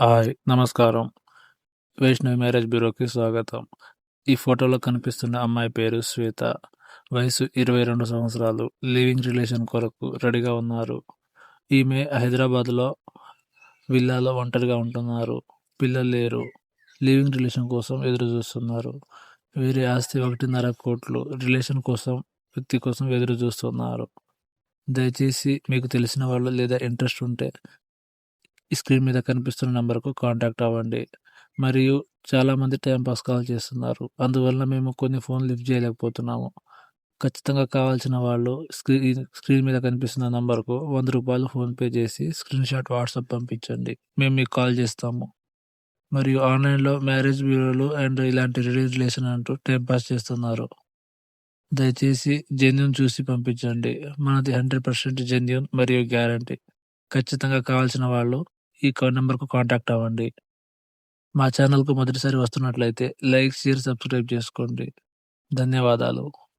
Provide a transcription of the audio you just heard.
Hi నమస్కారం. Vaishnavi marriage బ్యూరోకి స్వాగతం. ఈ ఫోటోలో కనిపిస్తున్న అమ్మాయి పేరు శ్వేత. వయసు ఇరవై రెండు సంవత్సరాలు. లివింగ్ రిలేషన్ కొరకు రెడీగా ఉన్నారు. ఈమె హైదరాబాద్లో విల్లాలో ఒంటరిగా ఉంటున్నారు. పిల్లలు లేరు. లివింగ్ రిలేషన్ కోసం ఎదురు చూస్తున్నారు వీరి ఆస్తి ఒకటిన్నర కోట్లు. రిలేషన్ కోసం వ్యక్తి కోసం ఎదురు చూస్తున్నారు దయచేసి మీకు తెలిసిన వాళ్ళు లేదా ఇంట్రెస్ట్ ఉంటే స్క్రీన్ మీద కనిపిస్తున్న నెంబర్కు కాంటాక్ట్ అవ్వండి. మరియు చాలామంది టైంపాస్ కాల్ చేస్తున్నారు. అందువల్ల మేము కొన్ని ఫోన్ లిఫ్ట్ చేయలేకపోతున్నాము. ఖచ్చితంగా కావాల్సిన వాళ్ళు స్క్రీన్ స్క్రీన్ మీద కనిపిస్తున్న నంబర్కు వంద రూపాయలు ఫోన్పే చేసి స్క్రీన్ షాట్ వాట్సాప్ పంపించండి. మేము మీకు కాల్ చేస్తాము. మరియు ఆన్లైన్లో మ్యారేజ్ బ్యూరోలు అండ్ ఇలాంటి రిలేషన్ అంటూ టైంపాస్ చేస్తున్నారు. దయచేసి జెన్యున్ చూసి పంపించండి. మనది హండ్రెడ్ పర్సెంట్ జెన్యున్ మరియు గ్యారంటీ. ఖచ్చితంగా కావాల్సిన వాళ్ళు ఈ నెంబర్కు కాంటాక్ట్ అవ్వండి. మా ఛానల్కు మొదటిసారి వస్తున్నట్లయితే లైక్ షేర్ సబ్స్క్రైబ్ చేసుకోండి. ధన్యవాదాలు.